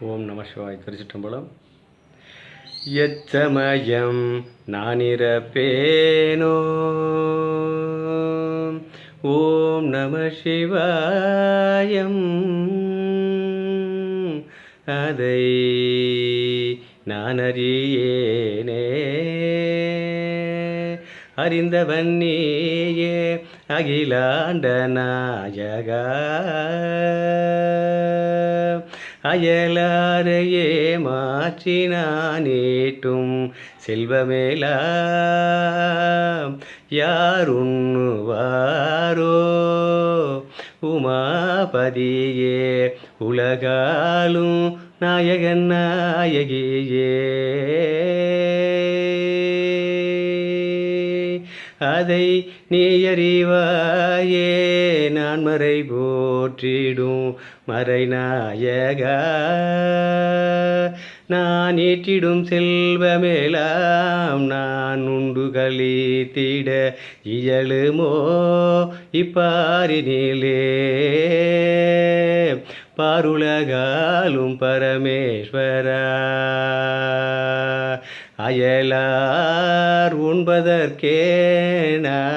ஓம் நம சிவாய். திருச்சிட்டம்பலம் எச்சமயம் நானிரப்பேனோ ஓம் நம சிவாயம். அதை நான் அறியேனே அறிந்தவன் நீயே அகிலாண்ட நாயகா. அயலாரையே மாற்றினானேட்டும் செல்வமேலாம் யார் உண்ணுவாரோ? உமாபதியே உலகாலும் நாயகன் நாயகியே. அதை நீ அறிவாயே நான் மறை போற்றிடும் மறைநாயகா. நான் ஏற்றிடும் செல்வமேலாம் நான் உண்டு கழித்திட இயலுமோ? இப்பாரினிலே பாருலகாலும் பரமேஸ்வரா. அயலார் உண்பதற்கேன. நான்